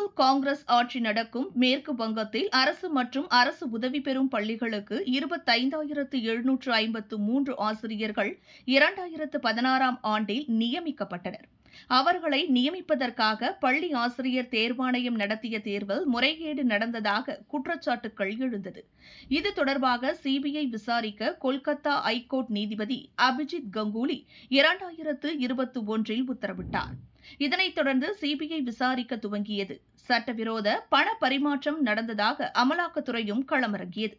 திரிணாமுல் காங்கிரஸ் ஆட்சி நடக்கும் மேற்கு வங்கத்தில் அரசு மற்றும் அரசு உதவி பெறும் பள்ளிகளுக்கு இருபத்தைந்தாயிரத்து எழுநூற்று ஐம்பத்து மூன்று ஆசிரியர்கள் இரண்டாயிரத்து பதினாறாம் ஆண்டில் நியமிக்கப்பட்டனர். அவர்களை நியமிப்பதற்காக பள்ளி ஆசிரியர் தேர்வாணையம் நடத்திய தேர்வில் முறைகேடு நடந்ததாக குற்றச்சாட்டுகள் எழுந்தது. இது தொடர்பாக சிபிஐ விசாரிக்க கொல்கத்தா ஐகோர்ட் நீதிபதி அபிஜித் கங்குலி இரண்டாயிரத்து இருபத்தி ஒன்றில் உத்தரவிட்டார். இதனைத் தொடர்ந்து சிபிஐ விசாரிக்க துவங்கியது. சட்டவிரோத பண பரிமாற்றம் நடந்ததாக அமலாக்கத்துறையும் களமிறங்கியது.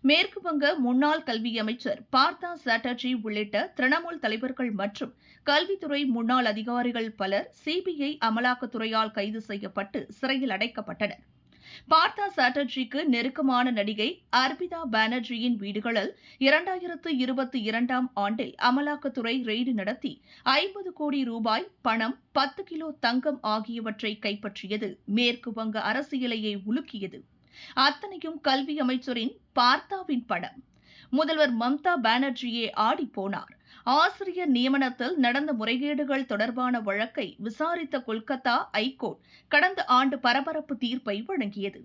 மேற்கு வங்க முன்னாள் கல்வி அமைச்சர் பார்த்தா சாட்டர்ஜி உள்ளிட்ட திரிணாமுல் தலைவர்கள் மற்றும் கல்வித்துறை முன்னாள் அதிகாரிகள் பலர் சிபிஐ அமலாக்கத்துறையால் கைது செய்யப்பட்டு சிறையில் அடைக்கப்பட்டனர். பார்த்தா சாட்டர்ஜிக்கு நெருக்கமான நடிகை அர்பிதா பானர்ஜியின் வீடுகளில் இரண்டாயிரத்து இருபத்தி இரண்டாம் ஆண்டில் அமலாக்கத்துறை ரெய்டு நடத்தி ஐம்பது கோடி ரூபாய் பணம் பத்து கிலோ தங்கம் ஆகியவற்றை கைப்பற்றியது. மேற்கு வங்க அரசியலையை உலுக்கியது. அத்தனையும் கல்வி அமைச்சரின் பார்த்தாவின் படம். முதல்வர் மம்தா பானர்ஜியே போனார். ஆசிரியர் நியமனத்தில் நடந்த முறைகேடுகள் தொடர்பான வழக்கை விசாரித்த கொல்கத்தா ஐகோர்ட் கடந்த ஆண்டு பரபரப்பு தீர்ப்பை வழங்கியது.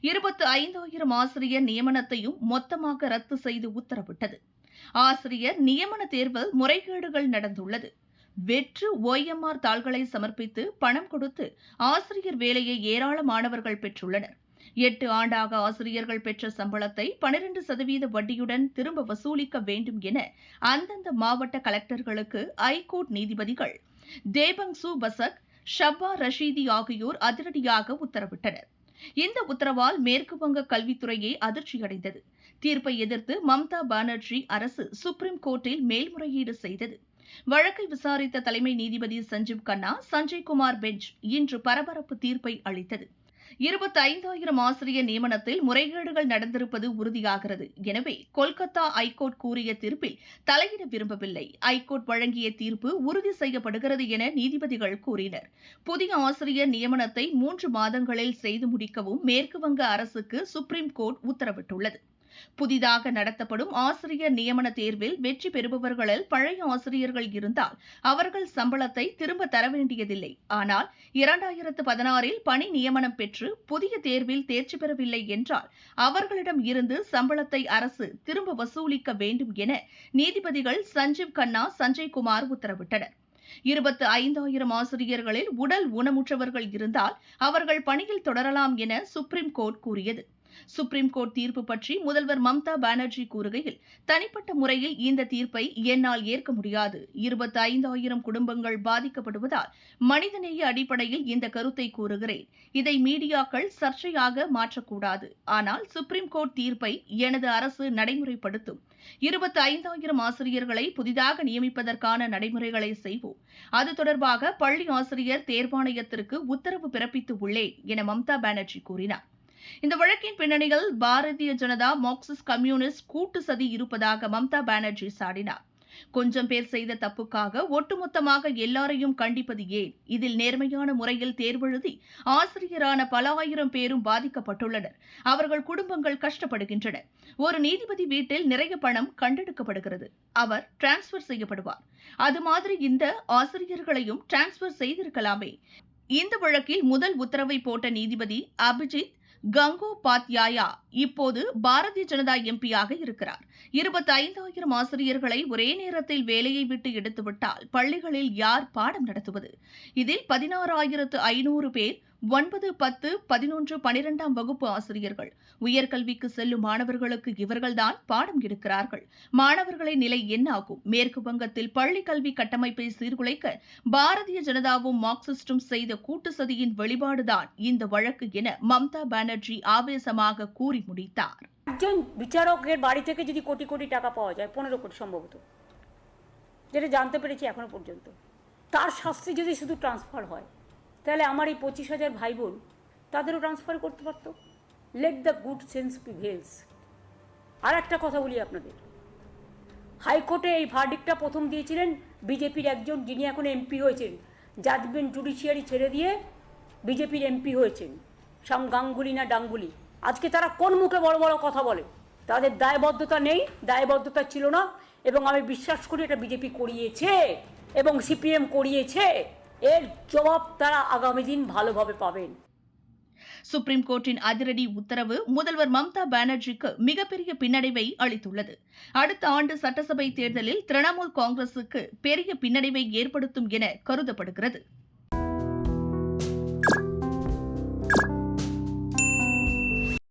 இருபத்து ஐந்தாயிரம் ஆசிரியர் நியமனத்தையும் மொத்தமாக ரத்து செய்து உத்தரவிட்டது. ஆசிரியர் நியமன தேர்வில் முறைகேடுகள் நடந்துள்ளது. வெற்று ஓஎம்ஆர் தாள்களை சமர்ப்பித்து பணம் கொடுத்து ஆசிரியர் வேலையை ஏராளமானவர்கள் பெற்றுள்ளனர். எட்டு ஆண்டாக ஆசிரியர்கள் பெற்ற சம்பளத்தை பனிரெண்டு சதவீத வட்டியுடன் திரும்ப வசூலிக்க வேண்டும் என அந்தந்த மாவட்ட கலெக்டர்களுக்கு ஐகோர்ட் நீதிபதிகள் தேபங்சு பசக் ஷப்பா ரஷீதி ஆகியோர் அதிரடியாக உத்தரவிட்டனர். இந்த உத்தரவால் மேற்கு வங்க கல்வித்துறையே அதிர்ச்சியடைந்தது. தீர்ப்பை எதிர்த்து மம்தா பானர்ஜி அரசு சுப்ரீம் கோர்ட்டில் மேல்முறையீடு செய்தது. வழக்கை விசாரித்த தலைமை நீதிபதி சஞ்சீவ் கண்ணா சஞ்சய் குமார் பெஞ்ச் இன்று பரபரப்பு தீர்ப்பை அளித்தது. இருபத்தி ஐந்தாயிரம் ஆசிரியர் நியமனத்தில் முறைகேடுகள் நடந்திருப்பது உறுதியாகிறது. எனவே கொல்கத்தா ஐகோர்ட் கூறிய தீர்ப்பில் தலையிட விரும்பவில்லை. ஐகோர்ட் வழங்கிய தீர்ப்பு உறுதி செய்யப்படுகிறது என நீதிபதிகள் கூறினர். புதிய ஆசிரியர் நியமனத்தை மூன்று மாதங்களில் செய்து முடிக்கவும் மேற்குவங்க அரசுக்கு சுப்ரீம் கோர்ட் உத்தரவிட்டுள்ளது. புதிதாக நடத்தப்படும் ஆசிரியர் நியமன தேர்வில் வெற்றி பெறுபவர்களில் பழைய ஆசிரியர்கள் இருந்தால் அவர்கள் சம்பளத்தை திரும்ப தர வேண்டியதில்லை. ஆனால் இரண்டாயிரத்து பதினாறில் பணி நியமனம் பெற்று புதிய தேர்வில் தேர்ச்சி பெறவில்லை என்றால் அவர்களிடம் இருந்து சம்பளத்தை அரசு திரும்ப வசூலிக்க வேண்டும் என நீதிபதிகள் சஞ்சீவ் கண்ணா சஞ்சய் குமார் உத்தரவிட்டனர். இருபத்து ஐந்தாயிரம் ஆசிரியர்களில் உடல் ஊனமுற்றவர்கள் இருந்தால் அவர்கள் பணியில் தொடரலாம் என சுப்ரீம் கோர்ட் கூறியது. சுப்ரீம் கோர்ட் தீர்ப்பு பற்றி முதல்வர் மம்தா பானர்ஜி கூறுகையில் தனிப்பட்ட முறையில் இந்த தீர்ப்பை என்னால் ஏற்க முடியாது. இருபத்தி ஐந்தாயிரம் குடும்பங்கள் பாதிக்கப்படுவதால் மனிதநேய அடிப்படையில் இந்த கருத்தை கூறுகிறேன். இதை மீடியாக்கள் சர்ச்சையாக மாற்றக்கூடாது. ஆனால் சுப்ரீம் கோர்ட் தீர்ப்பை எனது அரசு நடைமுறைப்படுத்தும். இருபத்தி ஐந்தாயிரம் ஆசிரியர்களை புதிதாக நியமிப்பதற்கான நடைமுறைகளை செய்வோம். அது தொடர்பாக பள்ளி ஆசிரியர் தேர்வாணையத்திற்கு உத்தரவு பிறப்பித்து உள்ளேன் என மம்தா பானர்ஜி கூறினார். இந்த வழக்கின் பின்னணியில் பாரதிய ஜனதா மார்க்சிஸ்ட் கம்யூனிஸ்ட் கூட்டு சதி இருப்பதாக மம்தா பானர்ஜி சாடினார். கொஞ்சம் பேர் செய்த தப்புக்காக ஒட்டுமொத்தமாக எல்லாரையும் கண்டிப்பது ஏன்? இதில் நேர்மையான முறையில் தேர்வெழுதி ஆசிரியரான பல ஆயிரம் பேரும் பாதிக்கப்பட்டுள்ளனர். அவர்கள் குடும்பங்கள் கஷ்டப்படுகின்றன ஒரு நீதிபதி வீட்டில் நிறைய பணம் கண்டெடுக்கப்படுகிறது. அவர் டிரான்ஸ்பர் செய்யப்படுவார். அது மாதிரி இந்த ஆசிரியர்களையும் டிரான்ஸ்பர் செய்திருக்கலாமே. இந்த வழக்கில் முதல் உத்தரவை போட்ட நீதிபதி அபிஜித் கங்கோபாத்யாயா இப்போது பாரதிய ஜனதா எம்பியாக இருக்கிறார். இருபத்தி ஐந்தாயிரம் ஆசிரியர்களை ஒரே நேரத்தில் வேலையை விட்டு எடுத்துவிட்டால் பள்ளிகளில் யார் பாடம் நடத்துவது? இதில் பதினாறாயிரத்து ஐநூறு பேர் ஒன்பது பத்து பதினொன்று பனிரெண்டாம் வகுப்பு ஆசிரியர்கள் உயர்கல்விக்கு செல்லும் மாணவர்களுக்கு இவர்கள்தான் பாடம் எடுக்கிறார்கள் மாணவர்களின் நிலை என்ன ஆகும் மேற்கு வங்கத்தில் பள்ளி கல்வி கட்டமைப்பை சீர்குலைக்க பாரதிய ஜனதாவும் மார்க்சிஸ்டும் செய்த கூட்டு சதியின் வெளிப்பாடுதான் இந்த வழக்கு என மம்தா பானர்ஜி ஆவேசமாக கூறி முடித்தார் একজন বিচারকের বাড়ি থেকে যদি কোটি কোটি টাকা পাওয়া যায় পনেরো কোটি সম্ভবত যেটা জানতে পেরেছি এখনো পর্যন্ত তার শাস্তি যদি শুধু ট্রান্সফার হয় তাহলে আমার এই পঁচিশ হাজার ভাই বোন তাদেরও ট্রান্সফার করতে পারতো? Let the good sense prevails আর একটা কথা বলি আপনাদের। হাইকোর্টে এই ভার্ডিকটা প্রথম দিয়েছিলেন বিজেপির একজন যিনি এখন এমপি হয়েছেন। জাজমেন্ট জুডিশিয়ারি ছেড়ে দিয়ে বিজেপির এমপি হয়েছেন। সাম গাঙ্গুলি না ডাঙ্গুলি। আজকে তারা কোন মুখে বড় বড় কথা বলে? তাদের দায়বদ্ধতা নেই, দায়বদ্ধতা ছিল না। এবং আমি বিশ্বাস করি এটা বিজেপি করিয়েছে এবং সিপিএম করিয়েছে। এর জবাব তারা আগামী দিন ভালোভাবে পাবেন சுப்ரீம் கோர்ட்டின் அதிரடி உத்தரவு முதல்வர் மம்தா பானர்ஜிக்கு மிகப்பெரிய பின்னடைவை அளித்துள்ளது அடுத்த ஆண்டு சட்டசபை தேர்தலில் திரிணாமுல் காங்கிரசுக்கு பெரிய பின்னடைவை ஏற்படுத்தும் என கருதப்படுகிறது